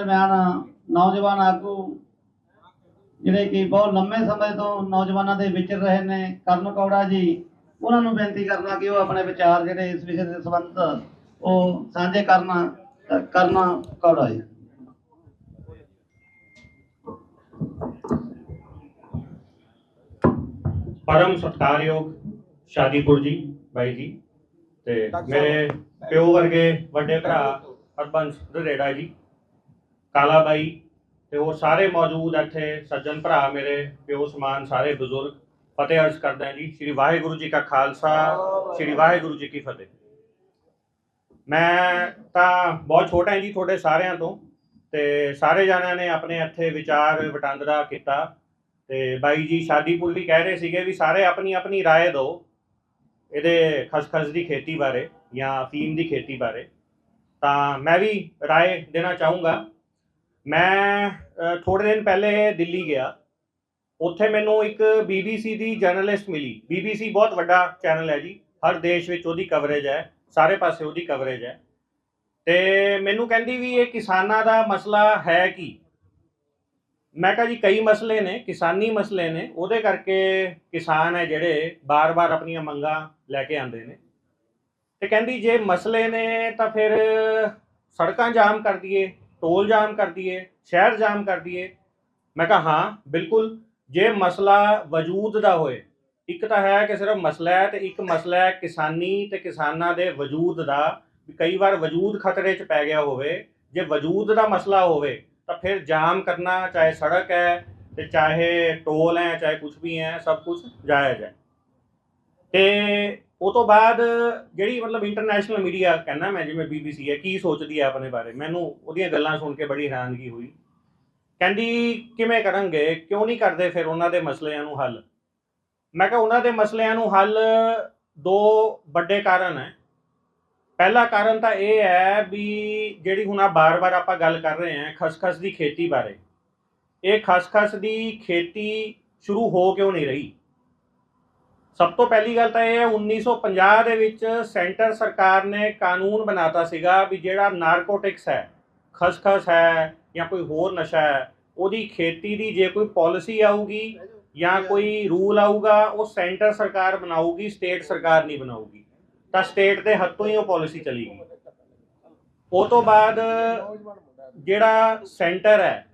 ਦਰਮਿਆਨ ਨੌਜਵਾਨ ਆਗੂ ਜਿਹੜੇ ਕਿ ਬਹੁਤ ਲੰਮੇ ਸਮੇਂ ਤੋਂ ਨੌਜਵਾਨਾਂ ਦੇ ਵਿਚਰ ਰਹੇ ਨੇ, ਕਰਨ ਕੌੜਾ ਜੀ, ਉਹਨਾਂ ਨੂੰ ਬੇਨਤੀ ਕਰਨਾ ਕਿ ਉਹ ਆਪਣੇ ਵਿਚਾਰ ਜਿਹੜੇ ਇਸ ਵਿਸ਼ੇ ਦੇ ਸੰਬੰਧ ਉਹ ਸਾਂਝੇ ਕਰਨਾ ਕਰਨਾ ਕੌੜਾ ਜੀ। ਪਰਮ ਸਤਿਕਾਰਯੋਗ ਸ਼ਾਦੀਪੁਰ ਜੀ, ਬਾਈ ਜੀ ਤੇ ਮੇਰੇ ਪਿਓ ਵਰਗੇ ਵੱਡੇ ਭਰਾ ਹਰਬੰਸ ਰੇੜਾ ਜੀ। ਕਾਲਾ ਬਾਈ ਤੇ ਉਹ ਸਾਰੇ ਮੌਜੂਦ ਇੱਥੇ ਸੱਜਣ ਭਰਾ ਮੇਰੇ ਪਿਓ ਸਮਾਨ ਸਾਰੇ ਬਜ਼ੁਰਗ ਫਤਿਹ ਅਰਜ਼ ਕਰਦੇ ਹਾਂ ਜੀ ਸ੍ਰੀ ਵਾਹਿਗੁਰੂ ਜੀ ਕਾ ਖਾਲਸਾ ਸ੍ਰੀ ਵਾਹਿਗੁਰੂ ਜੀ ਕੀ ਫਤਿਹ ਮੈਂ ਤਾਂ ਬਹੁਤ ਛੋਟਾ ਹਾਂ ਜੀ ਤੁਹਾਡੇ ਸਾਰਿਆਂ ਤੋਂ ਤੇ ਸਾਰੇ ਜਣਿਆਂ ਨੇ ਆਪਣੇ ਇੱਥੇ ਵਿਚਾਰ ਵਟਾਂਦਰਾ ਕੀਤਾ ਤੇ ਬਾਈ ਜੀ ਸ਼ਾਦੀਪੁਰ ਵੀ ਕਹਿ ਰਹੇ ਸੀਗੇ ਵੀ ਸਾਰੇ ਆਪਣੀ ਆਪਣੀ رائے ਦਿਓ ਇਹਦੇ ਖਸਖਸ ਦੀ ਖੇਤੀ ਬਾਰੇ ਜਾਂ ਅਫੀਮ ਦੀ ਖੇਤੀ ਬਾਰੇ ਤਾਂ ਮੈਂ ਵੀ رائے ਦੇਣਾ ਚਾਹੂੰਗਾ ਮੈਂ ਅ, ਥੋੜੇ ਦਿਨ ਪਹਿਲੇ ਦਿੱਲੀ ਗਿਆ। ਉੱਥੇ ਮੈਨੂੰ ਇੱਕ BBC ਦੀ ਜਰਨਲਿਸਟ ਮਿਲੀ। BBC ਬਹੁਤ ਵੱਡਾ ਚੈਨਲ ਹੈ ਜੀ। ਹਰ ਦੇਸ਼ ਵਿੱਚ ਉਹਦੀ ਕਵਰੇਜ ਹੈ। ਸਾਰੇ ਪਾਸੇ ਉਹਦੀ ਕਵਰੇਜ ਹੈ। ਤੇ ਮੈਨੂੰ ਕਹਿੰਦੀ ਵੀ ਇਹ ਕਿਸਾਨਾਂ ਦਾ ਮਸਲਾ ਹੈ ਕੀ? ਮੈਂ ਕਿਹਾ ਜੀ ਕਈ ਮਸਲੇ ਨੇ ਕਿਸਾਨੀ ਮਸਲੇ ਨੇ। ਉਹਦੇ ਕਰਕੇ ਕਿਸਾਨ ਹੈ ਜਿਹੜੇ ਬਾਰ-ਬਾਰ ਆਪਣੀਆਂ ਮੰਗਾਂ ਲੈ ਕੇ ਆਉਂਦੇ ਨੇ। ਤੇ ਕਹਿੰਦੀ ਜੇ ਮਸਲੇ ਨੇ ਤਾਂ ਫਿਰ ਸੜਕਾਂ ਜਾਮ ਕਰ ਦਈਏ। ਟੋਲ ਜਾਮ ਕਰ ਦਈਏ ਸ਼ਹਿਰ ਜਾਮ ਕਰ ਦਈਏ ਮੈਂ ਕਿਹਾ ਹਾਂ ਬਿਲਕੁਲ ਜੇ ਮਸਲਾ ਵਜੂਦ ਦਾ ਹੋਏ ਇੱਕ ਤਾਂ ਹੈ ਕਿ ਸਿਰਫ ਮਸਲਾ ਹੈ ਤੇ ਇੱਕ ਮਸਲਾ ਹੈ ਕਿਸਾਨੀ ਤੇ ਕਿਸਾਨਾਂ ਦੇ ਵਜੂਦ ਦਾ ਕਈ ਵਾਰ ਵਜੂਦ ਖਤਰੇ 'ਚ ਪੈ ਗਿਆ ਹੋਵੇ ਜੇ ਵਜੂਦ ਦਾ ਮਸਲਾ ਹੋਵੇ ਤਾਂ ਫਿਰ ਜਾਮ ਕਰਨਾ ਚਾਹੇ ਸੜਕ ਹੈ ਤੇ ਚਾਹੇ ਟੋਲ ਹੈ ਚਾਹੇ ਕੁਝ ਵੀ ਹੈ ਸਭ ਕੁਝ ਜਾਇਜ਼ ਹੈ ਤੇ ਉਹ ਤੋਂ ਬਾਅਦ ਜਿਹੜੀ ਮਤਲਬ ਇੰਟਰਨੈਸ਼ਨਲ ਮੀਡੀਆ ਕਹਿੰਦਾ ਮੈਂ, ਜਿਵੇਂ BBC ਹੈ, ਕੀ ਸੋਚਦੀ ਹੈ ਆਪਣੇ ਬਾਰੇ? ਮੈਨੂੰ ਉਹਦੀਆਂ ਗੱਲਾਂ ਸੁਣ ਕੇ ਬੜੀ ਹੈਰਾਨਗੀ ਹੋਈ। ਕਹਿੰਦੀ, ਕਿਵੇਂ ਕਰਨਗੇ ਕਿਉਂ ਨਹੀਂ ਕਰਦੇ ਫਿਰ ਉਹਨਾਂ ਦੇ ਮਸਲਿਆਂ ਨੂੰ ਹੱਲ? ਮੈਂ ਕਿਹਾ, ਉਹਨਾਂ ਦੇ ਮਸਲਿਆਂ ਨੂੰ ਹੱਲ ਦੋ ਵੱਡੇ ਕਾਰਨ ਹੈ। ਪਹਿਲਾ ਕਾਰਨ ਤਾਂ ਇਹ ਹੈ ਵੀ ਜਿਹੜੀ ਹੁਣ ਆ ਬਾਰ-ਬਾਰ ਆਪਾਂ ਗੱਲ ਕਰ ਰਹੇ ਹਾਂ ਖਸਖਸ ਦੀ ਖੇਤੀ ਬਾਰੇ, ਇਹ ਖਸਖਸ ਦੀ ਖੇਤੀ ਸ਼ੁਰੂ ਹੋ ਕਿਉਂ ਨਹੀਂ ਰਹੀ? ਸਭ ਤੋਂ ਪਹਿਲੀ ਗੱਲ ਤਾਂ ਇਹ ਹੈ 1950 ਦੇ ਵਿੱਚ ਸੈਂਟਰ ਸਰਕਾਰ ਨੇ ਕਾਨੂੰਨ ਬਣਾਤਾ ਸੀਗਾ ਵੀ ਜਿਹੜਾ ਨਾਰਕੋਟਿਕਸ ਹੈ, ਖਸਖਸ ਹੈ ਜਾਂ ਕੋਈ ਹੋਰ ਨਸ਼ਾ ਹੈ, ਉਹਦੀ ਖੇਤੀ ਦੀ ਜੇ ਕੋਈ ਪਾਲਿਸੀ ਆਊਗੀ ਜਾਂ ਕੋਈ ਰੂਲ ਆਊਗਾ, ਉਹ ਸੈਂਟਰ ਸਰਕਾਰ ਬਣਾਊਗੀ, ਸਟੇਟ ਸਰਕਾਰ ਨਹੀਂ ਬਣਾਊਗੀ। ਤਾਂ ਸਟੇਟ ਦੇ ਹੱਥੋਂ ਹੀ ਉਹ ਪਾਲਿਸੀ ਚਲੇਗੀ ਉਹ ਤੋਂ ਬਾਅਦ ਜਿਹੜਾ ਸੈਂਟਰ ਹੈ,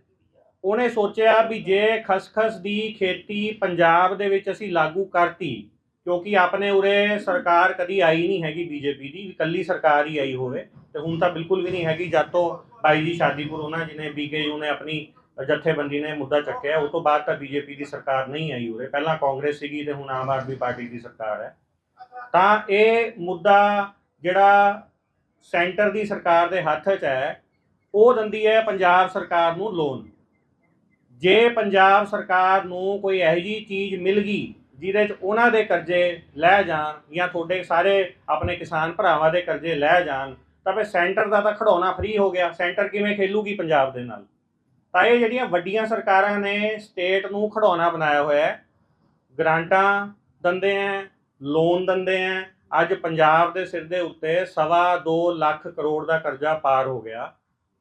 ਉਹਨੇ ਸੋਚਿਆ ਵੀ ਜੇ ਖਸਖਸ ਦੀ ਖੇਤੀ ਪੰਜਾਬ ਦੇ ਵਿੱਚ ਅਸੀਂ ਲਾਗੂ ਕਰਤੀ ਕਿਉਂਕਿ ਆਪਣੇ ਉਰੇ ਸਰਕਾਰ ਕਦੀ ਆਈ ਨਹੀਂ ਹੈਗੀ ਬੀਜੇਪੀ ਦੀ ਇਕੱਲੀ ਸਰਕਾਰ ਹੀ ਆਈ ਹੋਵੇ। ਤੇ ਹੁਣ ਤਾਂ ਬਿਲਕੁਲ ਵੀ ਨਹੀਂ ਹੈਗੀ, ਜਦ ਤੋਂ ਬਾਈ ਜੀ ਸ਼ਾਦੀਪੁਰ, ਉਹਨਾਂ ਜਿਹਨੇ ਬੀਕੇਯੂ ਨੇ ਆਪਣੀ ਜਥੇਬੰਦੀ ਨੇ ਮੁੱਦਾ ਚੱਕਿਆ, ਉਹ ਤੋਂ ਬਾਅਦ ਤਾਂ ਬੀਜੇਪੀ ਦੀ ਸਰਕਾਰ ਨਹੀਂ ਆਈ ਉਰੇ। ਪਹਿਲਾਂ ਕਾਂਗਰਸ ਸੀਗੀ ਤੇ ਹੁਣ ਆਮ ਆਦਮੀ ਪਾਰਟੀ ਦੀ ਸਰਕਾਰ ਹੈ। ਤਾਂ ਇਹ ਮੁੱਦਾ ਜਿਹੜਾ ਸੈਂਟਰ ਦੀ ਸਰਕਾਰ ਦੇ ਹੱਥ 'ਚ ਹੈ, ਉਹ ਦਿੰਦੀ ਹੈ ਪੰਜਾਬ ਸਰਕਾਰ ਨੂੰ ਲੋਨ। ਜੇ ਪੰਜਾਬ ਸਰਕਾਰ ਨੂੰ ਕੋਈ ਇਹੋ ਜਿਹੀ ਚੀਜ਼ ਮਿਲ ਗਈ ਜਿਹਦੇ 'ਚ ਉਹਨਾਂ ਦੇ ਕਰਜ਼ੇ ਲੈ ਜਾਣ ਜਾਂ ਤੁਹਾਡੇ ਸਾਰੇ ਆਪਣੇ ਕਿਸਾਨ ਭਰਾਵਾਂ ਦੇ ਕਰਜ਼ੇ ਲੈ ਜਾਣ, ਤਾਂ ਫਿਰ ਸੈਂਟਰ ਦਾ ਤਾਂ ਖੜਾਉਣਾ ਫ੍ਰੀ ਹੋ ਗਿਆ। ਸੈਂਟਰ ਕਿਵੇਂ ਖੇਲੂਗੀ ਪੰਜਾਬ ਦੇ ਨਾਲ? ਤਾਂ ਇਹ ਜਿਹੜੀਆਂ ਵੱਡੀਆਂ ਸਰਕਾਰਾਂ ਨੇ ਸਟੇਟ ਨੂੰ ਖੜਾਉਣਾ ਬਣਾਇਆ ਹੋਇਆ ਹੈ, ਗ੍ਰਾਂਟਾਂ ਦਿੰਦੇ ਆ ਲੋਨ ਦਿੰਦੇ ਆ ਅੱਜ ਪੰਜਾਬ ਦੇ ਸਿਰ ਦੇ ਉੱਤੇ ਸਵਾ ਦੋ ਲੱਖ ਕਰੋੜ ਦਾ ਕਰਜ਼ਾ ਪਾਰ ਹੋ ਗਿਆ।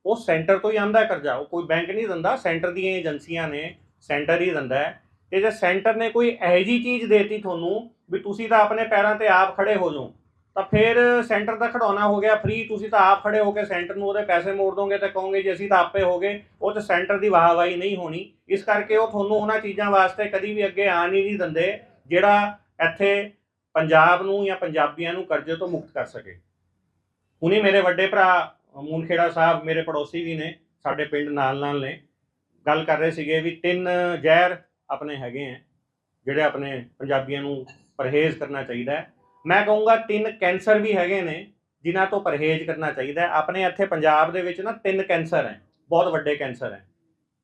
ਉਹ ਸੈਂਟਰ ਤੋਂ ਹੀ ਆਂਦਾ ਕਰਜ਼ਾ, ਉਹ ਕੋਈ ਬੈਂਕ ਨਹੀਂ ਦਿੰਦਾ, ਸੈਂਟਰ ਦੀਆਂ ਏਜੰਸੀਆਂ ਨੇ ਸੈਂਟਰ ਹੀ ਦਿੰਦਾ ਹੈ। ਤੇ ਜੇ ਸੈਂਟਰ ਨੇ ਕੋਈ ਇਹੋ ਜਿਹੀ ਚੀਜ਼ ਦੇਤੀ ਤੁਹਾਨੂੰ ਵੀ ਤੁਸੀਂ ਤਾਂ ਆਪਣੇ ਪੈਰਾਂ ਤੇ ਆਪ ਖੜੇ ਹੋ ਜਾਓ, ਤਾਂ ਫਿਰ ਸੈਂਟਰ ਦਾ ਖੜਾਉਣਾ ਹੋ ਗਿਆ ਫ੍ਰੀ ਤੁਸੀਂ ਤਾਂ ਆਪ ਖੜੇ ਹੋ ਕੇ ਸੈਂਟਰ ਨੂੰ ਉਹਦੇ ਪੈਸੇ ਮੋੜ ਦੋਗੇ ਤੇ ਕਹੋਗੇ ਜੀ ਅਸੀਂ ਤਾਂ ਆਪੇ ਹੋ ਗਏ, ਉਹ ਤੇ ਸੈਂਟਰ ਦੀ ਵਾਹਵਾਹੀ ਨਹੀਂ ਹੋਣੀ। ਇਸ ਕਰਕੇ ਉਹ ਤੁਹਾਨੂੰ ਉਹਨਾਂ ਚੀਜ਼ਾਂ ਵਾਸਤੇ ਕਦੀ ਵੀ ਅੱਗੇ ਆਣ ਹੀ ਨਹੀਂ ਦਿੰਦੇ ਜਿਹੜਾ ਇੱਥੇ ਪੰਜਾਬ ਨੂੰ ਜਾਂ ਪੰਜਾਬੀਆਂ ਨੂੰ ਕਰਜ਼ੇ ਤੋਂ ਮੁਕਤ ਕਰ ਸਕੇ। ਹੁਣੀ ਮੇਰੇ ਵੱਡੇ ਭਰਾ ਮੂਨਖੇੜਾ ਸਾਹਿਬ ਮੇਰੇ ਪੜੋਸੀ ਵੀ ਨੇ, ਸਾਡੇ ਪਿੰਡ ਨਾਲ ਨਾਲ ਨੇ। ਗੱਲ ਕਰ ਰਹੇ ਸੀਗੇ ਵੀ ਤਿੰਨ ਜ਼ਹਿਰ ਆਪਣੇ ਹੈਗੇ ਆ, ਜਿਹੜੇ ਆਪਣੇ ਪੰਜਾਬੀਆਂ ਨੂੰ ਪਰਹੇਜ਼ ਕਰਨਾ ਚਾਹੀਦਾ ਹੈ। ਮੈਂ ਕਹੂੰਗਾ ਤਿੰਨ ਕੈਂਸਰ ਵੀ ਹੈਗੇ ਨੇ, ਜਿਨ੍ਹਾਂ ਤੋਂ ਪਰਹੇਜ਼ ਕਰਨਾ ਚਾਹੀਦਾ ਹੈ। ਆਪਣੇ ਇੱਥੇ ਪੰਜਾਬ ਦੇ ਵਿੱਚ ਨਾ ਤਿੰਨ ਕੈਂਸਰ ਹੈ, ਬਹੁਤ ਵੱਡੇ ਕੈਂਸਰ ਹੈ।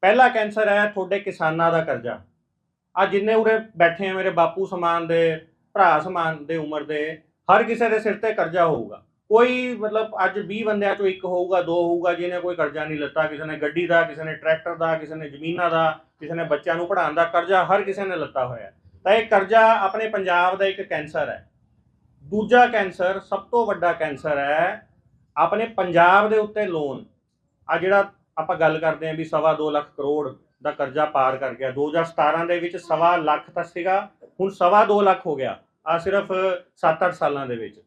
ਪਹਿਲਾ ਕੈਂਸਰ ਹੈ ਤੁਹਾਡੇ ਕਿਸਾਨਾਂ ਦਾ ਕਰਜ਼ਾ। ਆ ਜਿੰਨੇ ਉਰੇ ਬੈਠੇ ਆ ਮੇਰੇ ਬਾਪੂ ਸਮਾਨ ਦੇ, ਭਰਾ ਸਮਾਨ ਦੇ, ਉਮਰ ਦੇ, ਹਰ ਕਿਸੇ ਦੇ ਸਿਰ ਤੇ ਕਰਜ਼ਾ ਹੋਊਗਾ। ਕੋਈ ਮਤਲਬ ਅੱਜ 20 ਬੰਦਿਆਂ ਚੋਂ ਇੱਕ ਹੋਊਗਾ, ਦੋ ਹੋਊਗਾ, ਜਿਹਨੇ ਕੋਈ ਕਰਜ਼ਾ ਨਹੀਂ ਲੱਤਾ, ਕਿਸੇ ਨੇ ਗੱਡੀ ਦਾ, ਕਿਸੇ ਨੇ ਟਰੈਕਟਰ ਦਾ, ਕਿਸੇ ਨੇ ਜ਼ਮੀਨਾਂ ਦਾ, ਕਿਸੇ ਨੇ ਬੱਚਿਆਂ ਨੂੰ ਪੜ੍ਹਾਉਣ ਦਾ ਕਰਜ਼ਾ ਹਰ ਕਿਸੇ ਨੇ ਲੱਤਾ ਹੋਇਆ ਤਾਂ ਇਹ ਕਰਜ਼ਾ ਆਪਣੇ ਪੰਜਾਬ ਦਾ ਇੱਕ ਕੈਂਸਰ ਹੈ। ਦੂਜਾ ਕੈਂਸਰ, ਸਭ ਤੋਂ ਵੱਡਾ ਕੈਂਸਰ ਹੈ, ਆਪਣੇ ਪੰਜਾਬ ਦੇ ਉੱਤੇ ਲੋਨ ਆ ਜਿਹੜਾ ਆਪਾਂ ਗੱਲ ਕਰਦੇ ਹਾਂ ਵੀ ਸਵਾ ਦੋ ਲੱਖ ਕਰੋੜ ਦਾ ਕਰਜ਼ਾ ਪਾਰ ਕਰ ਗਿਆ। 2017 ਦੇ ਵਿੱਚ ਸਵਾ ਲੱਖ ਤਾਂ ਸੀਗਾ, ਹੁਣ ਸਵਾ ਦੋ ਲੱਖ ਹੋ ਗਿਆ। ਆ ਸਿਰਫ 7-8 ਸਾਲਾਂ ਦੇ ਵਿੱਚ।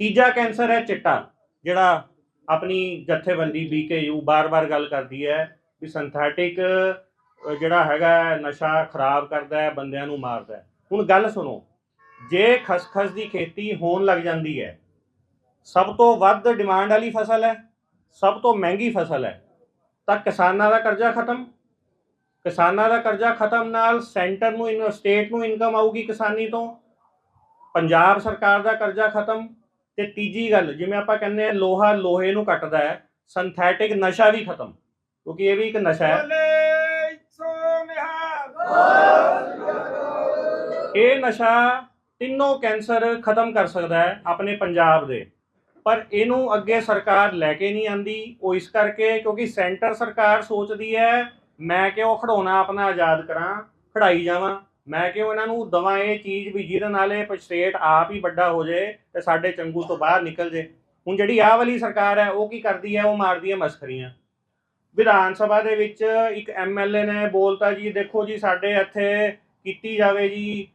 ਤੀਜਾ ਕੈਂਸਰ ਹੈ ਚਿੱਟਾ, ਜਿਹੜਾ ਆਪਣੀ ਜਥੇਬੰਦੀ ਬੀਕੇਯੂ ਬਾਰ-ਬਾਰ ਗੱਲ ਕਰਦੀ ਹੈ ਵੀ ਸਿੰਥੈਟਿਕ ਜਿਹੜਾ ਹੈਗਾ ਨਸ਼ਾ ਖਰਾਬ ਕਰਦਾ ਹੈ, ਬੰਦਿਆਂ ਨੂੰ ਮਾਰਦਾ ਹੈ। ਹੁਣ ਗੱਲ ਸੁਣੋ, ਜੇ ਖਸਖਸ ਦੀ ਖੇਤੀ ਹੋਣ ਲੱਗ ਜਾਂਦੀ ਹੈ, ਸਭ ਤੋਂ ਵੱਧ ਡਿਮਾਂਡ ਵਾਲੀ ਫਸਲ ਹੈ, ਸਭ ਤੋਂ ਮਹਿੰਗੀ ਫਸਲ ਹੈ, ਤਾਂ ਕਿਸਾਨਾਂ ਦਾ ਕਰਜ਼ਾ ਖਤਮ। ਕਿਸਾਨਾਂ ਦਾ ਕਰਜ਼ਾ ਖਤਮ ਨਾਲ ਸੈਂਟਰ ਨੂੰ ਇਨ, ਸਟੇਟ ਨੂੰ ਇਨਕਮ ਆਊਗੀ ਕਿਸਾਨੀ ਤੋਂ। ਪੰਜਾਬ ਸਰਕਾਰ ਦਾ ਕਰਜ਼ਾ ਖਤਮ। ਤੇ ਤੀਜੀ ਗੱਲ ਜਿਵੇਂ ਆਪਾਂ ਕਹਿੰਦੇ ਆ ਲੋਹਾ ਲੋਹੇ ਨੂੰ ਕੱਟਦਾ ਹੈ ਸਿੰਥੈਟਿਕ ਨਸ਼ਾ ਵੀ ਖਤਮ ਕਿਉਂਕਿ ਇਹ ਵੀ ਇੱਕ ਨਸ਼ਾ ਹੈ। ਇਹ ਨਸ਼ਾ ਤਿੰਨੋਂ ਕੈਂਸਰ ਖਤਮ ਕਰ ਸਕਦਾ ਹੈ ਆਪਣੇ ਪੰਜਾਬ ਦੇ ਪਰ ਇਹਨੂੰ ਅੱਗੇ ਸਰਕਾਰ ਲੈ ਕੇ ਨਹੀਂ ਆਂਦੀ ਉਹ ਇਸ ਕਰਕੇ ਕਿਉਂਕਿ ਸੈਂਟਰ ਸਰਕਾਰ ਸੋਚਦੀ ਹੈ ਮੈਂ ਕਿਉਂ ਖੜਾਉਣਾ ਆਪਣਾ ਆਜ਼ਾਦ ਕਰਾਂ ਖੜਾਈ ਜਾਵਾਂ। ਮੈਂ ਕਿਉਂ ਇਹਨਾਂ ਨੂੰ ਦਵਾਂ ਇਹ ਚੀਜ਼ ਵੀ ਜਿਹਦੇ ਨਾਲ ਇਹ ਸਟੇਟ ਆਪ ਹੀ ਵੱਡਾ ਹੋ ਜਾਏ ਤੇ ਸਾਡੇ ਚੰਗੂ ਤੋਂ ਬਾਹਰ ਨਿਕਲ ਜੇ। ਹੁਣ ਜਿਹੜੀ ਆਹ ਵਾਲੀ ਸਰਕਾਰ ਹੈ, ਉਹ ਕੀ ਕਰਦੀ ਹੈ? ਉਹ ਮਾਰਦੀ ਹੈ ਮਸਖਰੀਆਂ ਵਿਧਾਨ ਸਭਾ ਦੇ ਵਿੱਚ ਇੱਕ ਐਮਐਲਏ ਨੇ ਬੋਲਤਾ ਜੀ, ਦੇਖੋ ਜੀ, ਸਾਡੇ ਇੱਥੇ ਕੀਤੀ ਜਾਵੇ ਜੀ,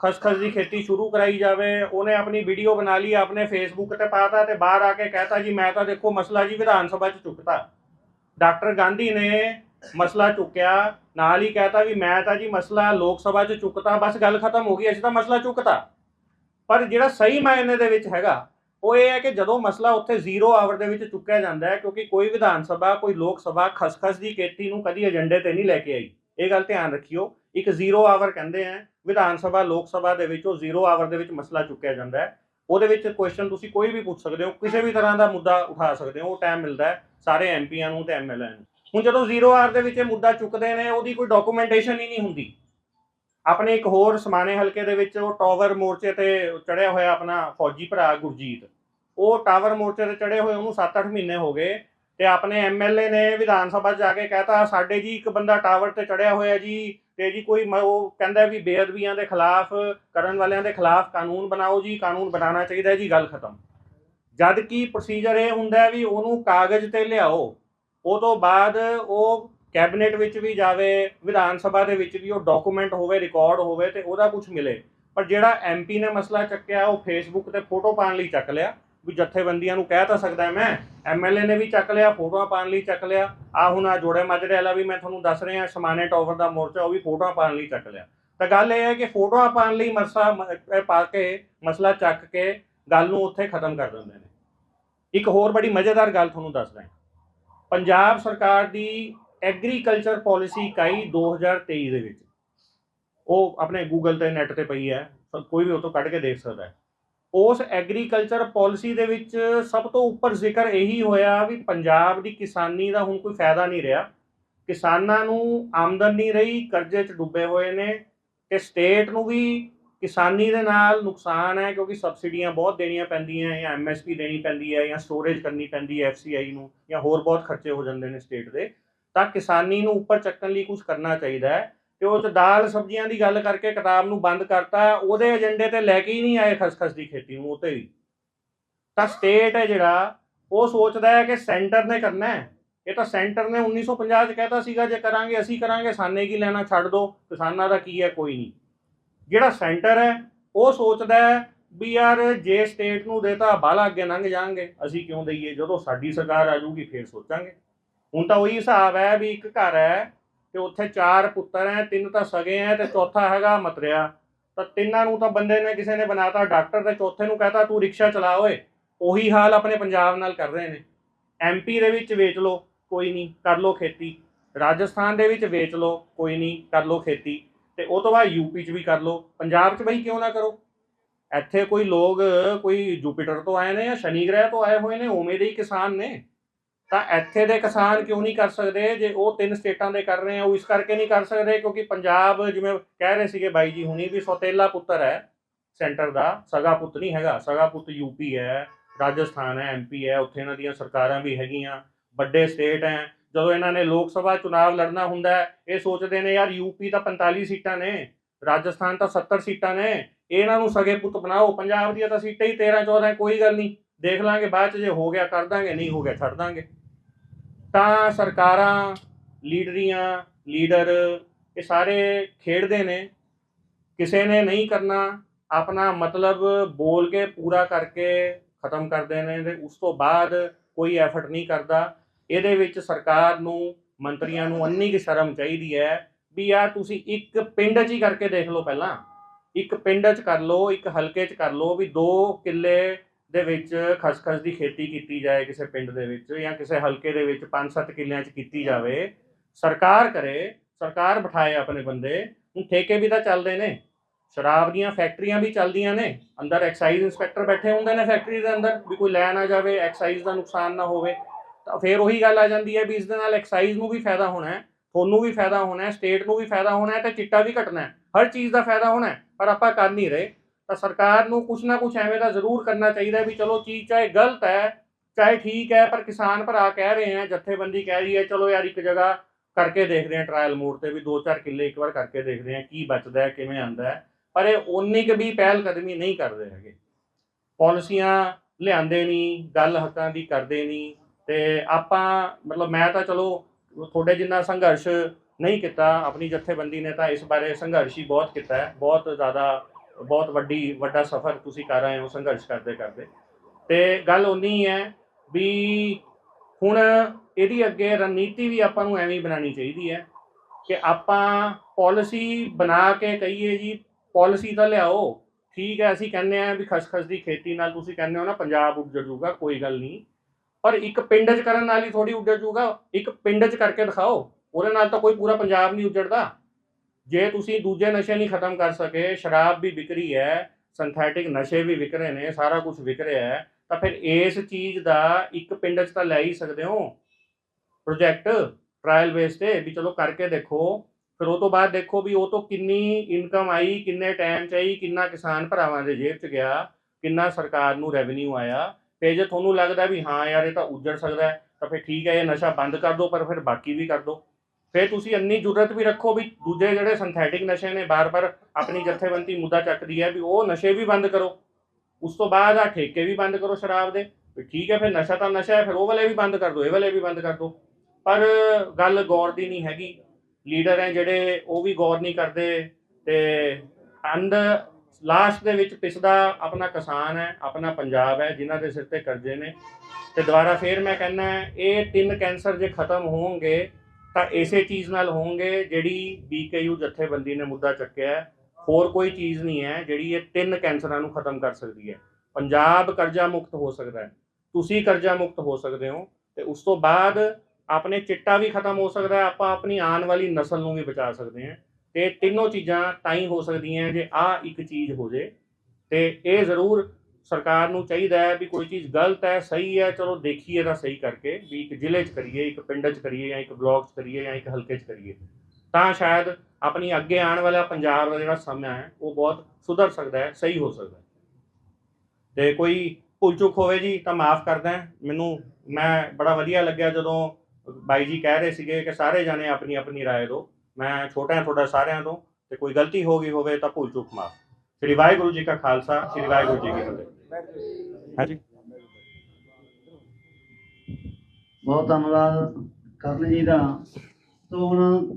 ਖਸਖਸ ਦੀ ਖੇਤੀ ਸ਼ੁਰੂ ਕਰਾਈ ਜਾਵੇ। ਉਹਨੇ ਆਪਣੀ ਵੀਡੀਓ ਬਣਾ ਲਈ, ਆਪਣੇ ਫੇਸਬੁੱਕ ਤੇ ਪਾਤਾ ਤੇ ਬਾਹਰ ਆ ਕੇ ਕਹਿਤਾ ਜੀ, ਮੈਂ ਤਾਂ ਦੇਖੋ ਮਸਲਾ ਜੀ ਵਿਧਾਨ ਸਭਾ 'ਚ ਚੁੱਕਤਾ। ਡਾਕਟਰ ਗਾਂਧੀ ਨੇ ਮਸਲਾ ਚੁੱਕਿਆ, ਨਾਲ ਹੀ ਕਹਿਤਾ ਵੀ ਮੈਂ ਤਾਂ ਜੀ ਮਸਲਾ ਲੋਕ ਸਭਾ 'ਚ ਚੁੱਕਤਾ, ਬਸ ਗੱਲ ਖਤਮ ਹੋ ਗਈ, ਅਸੀਂ ਤਾਂ ਮਸਲਾ ਚੁੱਕਤਾ। ਪਰ ਜਿਹੜਾ ਸਹੀ ਮਾਇਨੇ ਦੇ ਵਿੱਚ ਹੈਗਾ, ਉਹ ਇਹ ਹੈ ਕਿ ਜਦੋਂ ਮਸਲਾ ਉੱਥੇ ਜ਼ੀਰੋ ਆਵਰ ਦੇ ਵਿੱਚ ਚੁੱਕਿਆ ਜਾਂਦਾ ਹੈ, ਕਿਉਂਕਿ ਕੋਈ ਵਿਧਾਨ ਸਭਾ, ਕੋਈ ਲੋਕ ਸਭਾ ਖਸਖਸ ਦੀ ਖੇਤੀ ਨੂੰ ਕਦੀ ਏਜੰਡੇ ਤੇ ਨਹੀਂ ਲੈ ਕੇ ਆਈ। ਇਹ ਗੱਲ ਧਿਆਨ ਰੱਖਿਓ, ਇੱਕ ਜ਼ੀਰੋ ਆਵਰ ਕਹਿੰਦੇ ਆ, ਵਿਧਾਨ ਸਭਾ, ਲੋਕ ਸਭਾ ਦੇ ਵਿੱਚ ਉਹ ਜ਼ੀਰੋ ਆਵਰ ਦੇ ਵਿੱਚ ਮਸਲਾ ਚੁੱਕਿਆ ਜਾਂਦਾ ਹੈ। ਉਹਦੇ ਵਿੱਚ ਕੁਐਸਚਨ ਤੁਸੀਂ ਕੋਈ ਵੀ ਪੁੱਛ ਸਕਦੇ ਹੋ, ਕਿਸੇ ਵੀ ਤਰ੍ਹਾਂ ਦਾ ਮੁੱਦਾ ਉਠਾ ਸਕਦੇ ਹੋ, ਉਹ ਟਾਈਮ ਮਿਲਦਾ ਹੈ, ਸਾਰੇ ਐਮਪੀਆਂ ਨੂੰ ਤੇ ਐਮਐਲਏ ਨੂੰ। ਹੁਣ ਜਦੋਂ ਜ਼ੀਰੋ ਆਰ ਦੇ ਵਿੱਚ ਇਹ ਮੁੱਦਾ ਚੁੱਕਦੇ ਨੇ, ਉਹਦੀ ਕੋਈ ਡਾਕੂਮੈਂਟੇਸ਼ਨ ਹੀ ਨਹੀਂ ਹੁੰਦੀ। ਆਪਣੇ ਇੱਕ ਹੋਰ ਸਮਾਨੇ ਹਲਕੇ ਦੇ ਵਿੱਚ ਉਹ ਟਾਵਰ ਮੋਰਚੇ ਤੇ ਚੜਿਆ ਹੋਇਆ ਆਪਣਾ ਫੌਜੀ ਭਰਾ ਗੁਰਜੀਤ। ਉਹ ਟਾਵਰ ਮੋਰਚੇ ਤੇ ਚੜੇ ਹੋਏ, ਉਹਨੂੰ 7-8 ਮਹੀਨੇ ਹੋ ਗਏ ਤੇ ਆਪਣੇ ਐਮਐਲਏ ਨੇ ਵਿਧਾਨ ਸਭਾ 'ਚ ਜਾ ਕੇ ਕਹਤਾ, ਸਾਡੇ ਜੀ ਇੱਕ ਬੰਦਾ ਟਾਵਰ ਤੇ ਚੜਿਆ ਹੋਇਆ ਜੀ ਤੇ ਜੀ ਕੋਈ ਮ- ਉਹ ਕਹਿੰਦਾ ਵੀ ਬੇਅਦਬੀਆਂ ਦੇ ਖਿਲਾਫ, ਕਰਨ ਵਾਲਿਆਂ ਦੇ ਖਿਲਾਫ ਕਾਨੂੰਨ ਬਣਾਓ ਜੀ, ਕਾਨੂੰਨ ਬਣਾਉਣਾ ਚਾਹੀਦਾ ਜੀ, ਗੱਲ ਖਤਮ। ਜਦ ਕਿ ਪ੍ਰੋਸੀਜਰ ਇਹ ਹੁੰਦਾ ਵੀ ਉਹਨੂੰ ਕਾਗਜ਼ ਤੇ ਲਿਆਓ। ਉਹ ਤੋਂ ਬਾਅਦ ਉਹ ਕੈਬਨਿਟ ਵਿੱਚ ਵੀ ਜਾਵੇ, ਵਿਧਾਨ ਸਭਾ ਦੇ ਵਿੱਚ ਵੀ ਉਹ ਡਾਕੂਮੈਂਟ ਹੋਵੇ ਰਿਕਾਰਡ ਹੋਵੇ ਤੇ ਉਹਦਾ ਕੁਝ ਮਿਲੇ। ਪਰ ਜਿਹੜਾ ਐਮਪੀ ਨੇ ਮਸਲਾ ਚੱਕਿਆ, ਉਹ ਫੇਸਬੁੱਕ ਤੇ ਫੋਟੋ ਪਾਉਣ ਲਈ ਚੱਕ ਲਿਆ। ਵੀ ਜਥੇਬੰਦੀਆਂ ਨੂੰ ਕਹਿ ਤਾਂ ਸਕਦਾ ਮੈਂ ਐਮਐਲਏ ਨੇ ਵੀ ਚੱਕ ਲਿਆ, ਫੋਟੋਆਂ ਪਾਉਣ ਲਈ ਚੱਕ ਲਿਆ। ਆ ਹੁਣ ਆ ਜੋੜੇ ਮਾਜਰੇ ਵਾਲਾ ਵੀ ਮੈਂ ਤੁਹਾਨੂੰ ਦੱਸ ਰਿਹਾ ਸਮਾਨੇ ਟਾਵਰ ਦਾ ਮੋਰਚਾ, ਉਹ ਵੀ ਫੋਟੋਆਂ ਪਾਉਣ ਲਈ ਚੱਕ ਲਿਆ। ਤਾਂ ਗੱਲ ਇਹ ਹੈ ਕਿ ਫੋਟੋਆਂ ਪਾਉਣ ਲਈ ਮਸਲਾ, ਮ- ਪਾ ਕੇ, ਮਸਲਾ ਚੱਕ ਕੇ ਗੱਲ ਨੂੰ ਉੱਥੇ ਖਤਮ ਕਰ ਦਿੰਦੇ ਨੇ। ਇੱਕ ਹੋਰ ਬੜੀ ਮਜ਼ੇਦਾਰ ਗੱਲ ਤੁਹਾਨੂੰ ਦੱਸਦਾ ਹਾਂ ਪੰਜਾਬ ਸਰਕਾਰ ਦੀ ਐਗਰੀਕਲਚਰ ਪਾਲਿਸੀ ਇਕਾਈ 2023 ਦੇ ਵਿੱਚ। ਉਹ ਆਪਣੇ ਗੂਗਲ ਤੇ ਨੈਟ ਤੇ ਪਈ ਹੈ ਕੋਈ ਵੀ ਉਹ ਤੋਂ ਕੱਢ ਕੇ ਦੇਖ ਸਕਦਾ ਹੈ। ਉਸ ਐਗਰੀਕਲਚਰ ਪਾਲਿਸੀ ਦੇ ਵਿੱਚ ਸਭ ਤੋਂ ਉੱਪਰ ਜ਼ਿਕਰ ਇਹੀ ਹੋਇਆ ਵੀ ਪੰਜਾਬ ਦੀ ਕਿਸਾਨੀ ਦਾ ਹੁਣ ਕੋਈ ਫਾਇਦਾ ਨਹੀਂ ਰਿਹਾ। ਕਿਸਾਨਾਂ ਨੂੰ ਆਮਦਨ ਨਹੀਂ ਰਹੀ, ਕਰਜ਼ੇ 'ਚ ਡੁੱਬੇ ਹੋਏ ਨੇ ਤੇ ਸਟੇਟ ਨੂੰ ਵੀ ਕਿਸਾਨੀ ਦੇ ਨਾਲ ਨੁਕਸਾਨ ਹੈ ਕਿਉਂਕਿ ਸਬਸਿਡੀਆਂ ਬਹੁਤ ਦੇਣੀਆਂ ਪੈਂਦੀਆਂ ਜਾਂ ਐਮਐਸਪੀ ਦੇਣੀ ਪੈਂਦੀ ਹੈ ਜਾਂ ਸਟੋਰੇਜ ਕਰਨੀ ਪੈਂਦੀ ਹੈ ਐਫਸੀਆਈ ਨੂੰ ਜਾਂ ਹੋਰ ਬਹੁਤ ਖਰਚੇ ਹੋ ਜਾਂਦੇ ਨੇ ਸਟੇਟ ਦੇ, ਤਾਂ ਕਿਸਾਨੀ ਨੂੰ ਉੱਪਰ ਚੱਕਣ ਲਈ ਕੁਝ ਕਰਨਾ ਚਾਹੀਦਾ ਹੈ। ਤੇ ਉਹ 'ਚ ਦਾਲ ਸਬਜ਼ੀਆਂ ਦੀ ਗੱਲ ਕਰਕੇ ਕਿਤਾਬ ਨੂੰ ਬੰਦ ਕਰਤਾ, ਉਹਦੇ ਏਜੰਡੇ ਤੇ ਲੈ ਕੇ ਹੀ ਨਹੀਂ ਆਏ ਖਸਖਸ ਦੀ ਖੇਤੀ ਨੂੰ ਉਹ ਤੇ ਵੀ ਤਾਂ ਸਟੇਟ ਹੈ ਜਿਹੜਾ, ਉਹ ਸੋਚਦਾ ਹੈ ਕਿ ਸੈਂਟਰ ਨੇ ਕਰਨਾ ਹੈ। ਇਹ ਤਾਂ ਸੈਂਟਰ ਨੇ 1950 ਚ ਕਹਿਤਾ ਸੀਗਾ, ਜੇ ਕਰਾਂਗੇ ਅਸੀਂ ਕਰਾਂਗੇ ਸਾਨੇ ਕੀ ਲੈਣਾ ਛੱਡ ਦਿਓ ਕਿਸਾਨਾਂ ਦਾ ਕੀ ਹੈ, ਕੋਈ ਨਹੀਂ। ਜਿਹੜਾ ਸੈਂਟਰ ਹੈ, ਉਹ ਸੋਚਦਾ ਹੈ ਵੀ ਯਾਰ ਜੇ ਸਟੇਟ ਨੂੰ ਦੇਤਾ ਬਾਹਲਾ ਅੱਗੇ ਲੰਘ ਜਾਾਂਗੇ ਅਸੀਂ ਕਿਉਂ ਦਈਏ? ਜਦੋਂ ਸਾਡੀ ਸਰਕਾਰ ਆ ਜੂਗੀ ਫੇਰ ਸੋਚਾਂਗੇ। ਹੁਣ ਤਾਂ ਉਹੀ ਹਿਸਾਬ ਹੈ ਵੀ ਇੱਕ ਘਰ ਹੈ ਤੇ ਉੱਥੇ ਚਾਰ ਪੁੱਤਰ ਹੈ, ਤਿੰਨ ਤਾਂ ਸਗੇ ਹੈ ਤੇ ਚੌਥਾ ਹੈਗਾ ਮਤਰਿਆ। ਤਾਂ ਤਿੰਨਾਂ ਨੂੰ ਤਾਂ ਬੰਦੇ ਨੇ ਕਿਸੇ ਨੇ ਬਣਾਤਾ, ਡਾਕਟਰ ਤੇ ਚੌਥੇ ਨੂੰ ਕਹਤਾ, ਤੂੰ ਰਿਕਸ਼ਾ ਚਲਾ ਓਏ। ਉਹੀ ਹਾਲ ਆਪਣੇ ਪੰਜਾਬ ਨਾਲ ਕਰ ਰਹੇ ਨੇ। ਐਮਪੀ ਦੇ ਵਿੱਚ ਵੇਚ ਲਓ, ਕੋਈ ਨਹੀਂ, ਕਰ ਲਓ ਖੇਤੀ। ਰਾਜਸਥਾਨ ਦੇ ਵਿੱਚ ਵੇਚ ਲਓ, ਕੋਈ ਨਹੀਂ, ਕਰ ਲਓ ਖੇਤੀ। ਤੇ ਉਹ ਤੋਂ ਬਾਅਦ ਯੂਪੀ 'ਚ ਵੀ ਕਰ ਲਓ। ਪੰਜਾਬ 'ਚ ਬਈ ਕਿਉਂ ਨਾ ਕਰੋ? ਇੱਥੇ ਕੋਈ ਲੋਕ, ਕੋਈ ਜੁਪੀਟਰ ਤੋਂ ਆਏ ਨੇ ਜਾਂ ਸ਼ਨੀ ਗ੍ਰਹਿ ਤੋਂ ਆਏ ਹੋਏ ਨੇ, ਉਵੇਂ ਦੇ ਹੀ ਕਿਸਾਨ ਨੇ। ਤਾਂ ਇੱਥੇ ਦੇ ਕਿਸਾਨ ਕਿਉਂ ਨਹੀਂ ਕਰ ਸਕਦੇ? ਜੇ ਉਹ ਤਿੰਨ ਸਟੇਟਾਂ ਦੇ ਕਰ ਰਹੇ ਆ, ਉਹ ਇਸ ਕਰਕੇ ਨਹੀਂ ਕਰ ਸਕਦੇ ਕਿਉਂਕਿ ਪੰਜਾਬ ਜਿਵੇਂ ਕਹਿ ਰਹੇ ਸੀਗੇ ਬਾਈ ਜੀ ਹੁਣੀ ਵੀ ਸੌਤੇਲਾ ਪੁੱਤਰ ਹੈ, ਸੈਂਟਰ ਦਾ। ਸਗਾ ਪੁੱਤ ਨਹੀਂ ਹੈਗਾ। ਸਗਾ ਪੁੱਤ ਯੂਪੀ ਹੈ, ਰਾਜਸਥਾਨ ਹੈ ਐਮਪੀ ਹੈ, ਉੱਥੇ ਇਹਨਾਂ ਦੀਆਂ ਸਰਕਾਰਾਂ ਵੀ ਹੈਗੀਆਂ। ਵੱਡੇ ਸਟੇਟ ਹੈ ਜਦੋਂ ਇਹਨਾਂ ਨੇ ਲੋਕ ਸਭਾ ਚੁਣਾਵ ਲੜਨਾ ਹੁੰਦਾ ਹੈ, ਇਹ ਸੋਚਦੇ ਨੇ, ਯਾਰ ਯੂਪੀ ਤਾਂ 45 ਸੀਟਾਂ ਨੇ, ਰਾਜਸਥਾਨ ਤਾਂ 70 ਸੀਟਾਂ ਨੇ, ਇਹਨਾਂ ਨੂੰ ਸਗੇ ਪੁੱਤ ਬਣਾਓ, ਪੰਜਾਬ ਦੀਆਂ ਤਾਂ ਸੀਟਾਂ ਹੀ 13 14 ਕੋਈ ਗੱਲ ਨਹੀਂ, ਦੇਖ ਲਾਂਗੇ, ਬਾਅਦ ਚ ਜੇ ਹੋ ਗਿਆ ਕਰ ਦਾਂਗੇ, ਨਹੀਂ ਹੋ ਗਿਆ ਛੱਡ ਦਾਂਗੇ। ਤਾਂ ਸਰਕਾਰਾਂ, ਲੀਡਰੀਆਂ, ਲੀਡਰ ਇਹ ਸਾਰੇ ਖੇਡਦੇ ਨੇ, ਕਿਸੇ ਨੇ ਨਹੀਂ ਕਰਨਾ, ਆਪਣਾ ਮਤਲਬ ਬੋਲ ਕੇ ਪੂਰਾ ਕਰਕੇ ਖਤਮ ਕਰਦੇ ਨੇ ਤੇ ਉਸ ਤੋਂ ਬਾਅਦ ਕੋਈ ਐਫਰਟ ਨਹੀਂ ਕਰਦਾ। ਇਹਦੇ ਵਿੱਚ ਸਰਕਾਰ ਨੂੰ, ਮੰਤਰੀਆਂ ਨੂੰ ਅੰਨੀ ਕਿ ਸ਼ਰਮ ਚਾਹੀਦੀ ਹੈ ਵੀ ਯਾਰ ਤੁਸੀਂ ਇੱਕ ਪਿੰਡ 'ਚ ਹੀ ਕਰਕੇ ਦੇਖ ਲਓ ਪਹਿਲਾਂ। ਇੱਕ ਪਿੰਡ 'ਚ ਕਰ ਲਓ, ਇੱਕ ਹਲਕੇ 'ਚ ਕਰ ਲਓ ਵੀ ਦੋ ਕਿੱਲੇ ਦੇ ਵਿੱਚ ਖਸਖਸ ਦੀ ਖੇਤੀ ਕੀਤੀ ਜਾਏ ਕਿਸੇ ਪਿੰਡ ਦੇ ਵਿੱਚ ਜਾਂ ਕਿਸੇ ਹਲਕੇ ਦੇ ਵਿੱਚ 5-7 ਕਿੱਲਿਆਂ 'ਚ ਕੀਤੀ ਜਾਵੇ। ਸਰਕਾਰ ਕਰੇ, ਸਰਕਾਰ ਬਿਠਾਏ ਆਪਣੇ ਬੰਦੇ। ਹੁਣ ਠੇਕੇ ਵੀ ਤਾਂ ਚੱਲਦੇ ਨੇ। ਸ਼ਰਾਬ ਦੀਆਂ ਫੈਕਟਰੀਆਂ ਵੀ ਚੱਲਦੀਆਂ ਨੇ। ਅੰਦਰ ਐਕਸਾਈਜ਼ ਇੰਸਪੈਕਟਰ ਬੈਠੇ ਹੁੰਦੇ ਨੇ ਫੈਕਟਰੀ ਦੇ ਅੰਦਰ ਵੀ ਕੋਈ ਲੈ ਨਾ ਜਾਵੇ, ਐਕਸਾਈਜ਼ ਦਾ ਨੁਕਸਾਨ ਨਾ ਹੋਵੇ। ਤਾਂ ਫਿਰ ਉਹੀ ਗੱਲ ਆ ਜਾਂਦੀ ਹੈ ਵੀ ਇਸ ਦੇ ਨਾਲ ਐਕਸਾਈਜ਼ ਨੂੰ ਵੀ ਫਾਇਦਾ ਹੋਣਾ ਹੈ, ਤੁਹਾਨੂੰ ਵੀ ਫਾਇਦਾ ਹੋਣਾ ਹੈ ਸਟੇਟ ਨੂੰ ਵੀ ਫਾਇਦਾ ਹੋਣਾ ਹੈ ਤੇ ਚਿੱਟਾ ਵੀ ਘਟਣਾ ਹੈ। ਹਰ ਚੀਜ਼ ਦਾ ਫਾਇਦਾ ਹੋਣਾ ਹੈ, ਪਰ ਆਪਾਂ ਕਰ ਨਹੀਂ ਰਹੇ। ਤਾਂ ਸਰਕਾਰ ਨੂੰ ਕੁਝ ਨਾ ਕੁਝ ਐਵੇਂ ਦਾ ਜ਼ਰੂਰ ਕਰਨਾ ਚਾਹੀਦਾ ਵੀ ਚਲੋ ਚੀਜ਼ ਚਾਹੇ ਗਲਤ ਹੈ, ਚਾਹੇ ਠੀਕ ਹੈ, ਪਰ ਕਿਸਾਨ ਭਰਾ ਕਹਿ ਰਹੇ ਹੈ, ਜਥੇਬੰਦੀ ਕਹਿ ਰਹੀ ਹੈ, ਚਲੋ ਯਾਰ ਇੱਕ ਜਗ੍ਹਾ ਕਰਕੇ ਦੇਖਦੇ ਹਾਂ ਟ੍ਰਾਇਲ ਮੋਡ ਤੇ ਵੀ ਦੋ ਚਾਰ ਕਿੱਲੇ ਇੱਕ ਵਾਰ ਕਰਕੇ ਦੇਖਦੇ ਹਾਂ ਕੀ ਬਚਦਾ ਹੈ, ਕਿਵੇਂ ਆਂਦਾ ਹੈ। ਪਰ ਇਹ ਉਨੀ ਕੁ ਵੀ ਪਹਿਲ ਕਦਮੀ ਨਹੀਂ ਕਰਦੇ ਹੈਗੇ। ਪਾਲਿਸੀਆਂ ਲਿਆਂਦੇ ਨਹੀਂ, ਗੱਲ ਹੱਕਾਂ ਦੀ ਕਰਦੇ ਨਹੀਂ ਤੇ ਆਪਾਂ, ਮਤਲਬ ਮੈਂ ਤਾਂ ਚਲੋ ਤੁਹਾਡੇ ਜਿੰਨਾ ਸੰਘਰਸ਼ ਨਹੀਂ ਕੀਤਾ, ਆਪਣੀ ਜਥੇਬੰਦੀ ਨੇ ਤਾਂ ਇਸ ਬਾਰੇ ਸੰਘਰਸ਼ ਹੀ ਬਹੁਤ ਕੀਤਾ ਹੈ। ਬਹੁਤ ਜ਼ਿਆਦਾ, ਬਹੁਤ ਵੱਡੀ, ਵੱਡਾ ਸਫ਼ਰ ਤੁਸੀਂ ਕਰ ਰਹੇ ਹੋ ਸੰਘਰਸ਼ ਕਰਦੇ ਕਰਦੇ। ਤੇ ਗੱਲ ਉਨੀ ਹੈ ਵੀ ਹੁਣ ਇਹਦੀ ਅੱਗੇ ਰਣਨੀਤੀ ਵੀ ਆਪਾਂ ਨੂੰ ਐਵੇਂ ਹੀ ਬਣਾਉਣੀ ਚਾਹੀਦੀ ਹੈ ਕਿ ਆਪਾਂ ਪਾਲਿਸੀ ਬਣਾ ਕੇ ਕਹੀਏ ਜੀ, ਪਾਲਿਸੀ ਤਾਂ ਲਿਆਓ, ਠੀਕ ਹੈ, ਅਸੀਂ ਕਹਿੰਦੇ ਆ ਵੀ ਖਸਖਸ ਦੀ ਖੇਤੀ ਨਾਲ ਤੁਸੀਂ ਕਹਿੰਦੇ ਹੋ ਨਾ, ਪੰਜਾਬ ਉੱਜੜ ਜਾਊਗਾ ਕੋਈ ਗੱਲ ਨਹੀਂ। ਪਰ ਇੱਕ ਪਿੰਡ 'ਚ ਕਰਨ ਨਾਲ ਹੀ ਥੋੜੀ ਉੱਜੜ ਜੂਗਾ ਇੱਕ ਪਿੰਡ 'ਚ ਕਰਕੇ ਦਿਖਾਓ। ਉਹਦੇ ਨਾਲ ਤਾਂ ਕੋਈ ਪੂਰਾ ਪੰਜਾਬ ਨਹੀਂ ਉੱਜੜਦਾ। ਜੇ ਤੁਸੀਂ ਦੂਜੇ ਨਸ਼ੇ ਨਹੀਂ ਖਤਮ ਕਰ ਸਕੇ, ਸ਼ਰਾਬ ਵੀ ਵਿਕਰੀ ਹੈ ਸਿੰਥੈਟਿਕ ਨਸ਼ੇ ਵੀ ਵਿਕ ਰਹੇ ਨੇ, ਸਾਰਾ ਕੁਝ ਵਿਕ ਰਿਹਾ ਹੈ, ਤਾਂ ਫਿਰ ਇਸ ਚੀਜ਼ ਦਾ ਇੱਕ ਪਿੰਡ 'ਚ ਤਾਂ ਲੈ ਹੀ ਸਕਦੇ ਹੋ। ਪ੍ਰੋਜੈਕਟ ਟ੍ਰਾਇਲ ਬੇਸ ਤੇ ਵੀ ਚਲੋ ਕਰਕੇ ਦੇਖੋ। ਫਿਰ ਉਹ ਤੋਂ ਬਾਅਦ ਦੇਖੋ ਵੀ ਉਹ ਤੋਂ ਕਿੰਨੀ ਇਨਕਮ ਆਈ, ਕਿੰਨੇ ਟਾਈਮ ਚ ਆਈ, ਕਿੰਨਾ ਕਿਸਾਨ ਭਰਾਵਾਂ ਦੇ ਜੇਬ ਚ ਗਿਆ, ਕਿੰਨਾ ਸਰਕਾਰ ਨੂੰ ਰੈਵਨਿਊ ਆਇਆ। ਤੇ ਜੇ ਤੁਹਾਨੂੰ ਲੱਗਦਾ ਵੀ ਹਾਂ ਯਾਰ ਇਹ ਤਾਂ ਉੱਜੜ ਸਕਦਾ ਤਾਂ ਫਿਰ ਠੀਕ ਹੈ, ਇਹ ਨਸ਼ਾ ਬੰਦ ਕਰ ਦਿਓ, ਪਰ ਫਿਰ ਬਾਕੀ ਵੀ ਕਰ ਦਿਓ। ਫਿਰ ਤੁਸੀਂ ਇੰਨੀ ਜ਼ਰੂਰਤ ਵੀ ਰੱਖੋ ਵੀ ਦੂਜੇ ਜਿਹੜੇ ਸਿੰਥੈਟਿਕ ਨਸ਼ੇ ਨੇ ਬਾਰ-ਬਾਰ ਆਪਣੀ ਜਥੇਬੰਦੀ ਮੁੱਦਾ ਚੱਕਦੀ ਹੈ ਵੀ ਉਹ ਨਸ਼ੇ ਵੀ ਬੰਦ ਕਰੋ। ਉਸ ਤੋਂ ਬਾਅਦ ਆ ਠੇਕੇ ਵੀ ਬੰਦ ਕਰੋ ਸ਼ਰਾਬ ਦੇ, ਵੀ ਠੀਕ ਹੈ, ਫਿਰ ਨਸ਼ਾ ਤਾਂ ਨਸ਼ਾ ਹੈ, ਫਿਰ ਉਹ ਵਾਲੇ ਵੀ ਬੰਦ ਕਰ ਦਿਓ, ਇਹ ਵਾਲੇ ਵੀ ਬੰਦ ਕਰ ਦਿਓ। ਪਰ ਗੱਲ ਗੌਰ ਦੀ ਨਹੀਂ ਹੈਗੀ। ਲੀਡਰ ਹੈ ਜਿਹੜੇ, ਉਹ ਵੀ ਗੌਰ ਨਹੀਂ ਕਰਦੇ ਤੇ ਅੰਦ ਲਾਸਟ ਦੇ ਵਿੱਚ ਪਿਸਦਾ ਆਪਣਾ ਕਿਸਾਨ ਹੈ, ਆਪਣਾ ਪੰਜਾਬ ਹੈ, ਜਿਨ੍ਹਾਂ ਦੇ ਸਿਰ ਤੇ ਕਰਜ਼ੇ ਨੇ। ਤੇ ਦੁਬਾਰਾ ਫੇਰ ਮੈਂ ਕਹਿੰਦਾ ਇਹ ਤਿੰਨ ਕੈਂਸਰ ਜੇ ਖਤਮ ਹੋਣਗੇ, ਤਾਂ ਇਸੇ ਚੀਜ਼ ਨਾਲ ਹੋਣਗੇ ਜਿਹੜੀ ਬੀਕੇਯੂ ਜਥੇਬੰਦੀ ਨੇ ਮੁੱਦਾ ਚੱਕਿਆ ਹੈ। ਹੋਰ ਕੋਈ ਚੀਜ਼ ਨਹੀਂ ਹੈ ਜਿਹੜੀ ਇਹ ਤਿੰਨ ਕੈਂਸਰਾਂ ਨੂੰ ਖਤਮ ਕਰ ਸਕਦੀ ਹੈ। ਪੰਜਾਬ ਕਰਜ਼ਾ ਮੁਕਤ ਹੋ ਸਕਦਾ ਹੈ। ਤੁਸੀਂ ਕਰਜ਼ਾ ਮੁਕਤ ਹੋ ਸਕਦੇ ਹੋ। ਤੇ ਉਸ ਤੋਂ ਬਾਅਦ ਆਪਣੇ ਚਿੱਟਾ ਵੀ ਖਤਮ ਹੋ ਸਕਦਾ ਹੈ। ਆਪਾਂ ਆਪਣੀ ਆਉਣ ਵਾਲੀ ਨਸਲ ਨੂੰ ਵੀ ਬਚਾ ਸਕਦੇ ਹਾਂ। ਤੇ ਤਿੰਨੋਂ ਚੀਜ਼ਾਂ ਤਾਂ ਹੀ ਹੋ ਸਕਦੀਆਂ ਜੇ ਆ ਇੱਕ ਚੀਜ਼ ਹੋ ਜੇ ਤੇ ਇਹ ਜ਼ਰੂਰ ਸਰਕਾਰ ਨੂੰ ਚਾਹੀਦਾ ਹੈ ਵੀ ਕੋਈ ਚੀਜ਼ ਗਲਤ ਹੈ ਸਹੀ ਹੈ ਚਲੋ ਦੇਖੀਏ ਤਾਂ ਸਹੀ ਕਰਕੇ ਵੀ ਇੱਕ ਜ਼ਿਲ੍ਹੇ 'ਚ ਕਰੀਏ ਇੱਕ ਪਿੰਡ 'ਚ ਕਰੀਏ ਜਾਂ ਇੱਕ ਬਲਾਕ 'ਚ ਕਰੀਏ ਜਾਂ ਇੱਕ ਹਲਕੇ 'ਚ ਕਰੀਏ ਤਾਂ ਸ਼ਾਇਦ ਆਪਣੀ ਅੱਗੇ ਆਉਣ ਵਾਲਾ ਪੰਜਾਬ ਦਾ ਜਿਹੜਾ ਸਮਾਂ ਹੈ ਉਹ ਬਹੁਤ ਸੁਧਰ ਸਕਦਾ ਹੈ ਸਹੀ ਹੋ ਸਕਦਾ ਹੈ ਤੇ ਕੋਈ ਭੁੱਲ ਚੁੱਕ ਹੋਵੇ ਜੀ ਤਾਂ ਮਾਫ ਕਰਦਾ ਮੈਨੂੰ ਮੈਂ ਬੜਾ ਵਧੀਆ ਲੱਗਿਆ ਜਦੋਂ ਬਾਈ ਜੀ ਕਹਿ ਰਹੇ ਸੀਗੇ ਕਿ ਸਾਰੇ ਜਾਣੇ ਆਪਣੀ ਆਪਣੀ رائے ਦਿਓ ਮੈਂ ਛੋਟਾ ਹਾਂ, ਤੁਹਾਡਾ ਸਾਰਿਆਂ ਤੋਂ ਤੇ ਕੋਈ ਗਲਤੀ ਹੋ ਗਈ ਹੋਵੇ ਤਾਂ ਭੁੱਲ ਚੁੱਕ ਮਾਫ। ਸ੍ਰੀ ਵਾਹਿਗੁਰੂ ਜੀ ਕਾ ਖਾਲਸਾ, ਸ੍ਰੀ ਵਾਹਿਗੁਰੂ ਜੀ ਕੀ ਫਤਿਹ। ਹਾਂਜੀ। ਬਹੁਤ ਧੰਨਵਾਦ ਕਰਨ ਜੀ ਦਾ। ਤੋਂ ਹੁਣ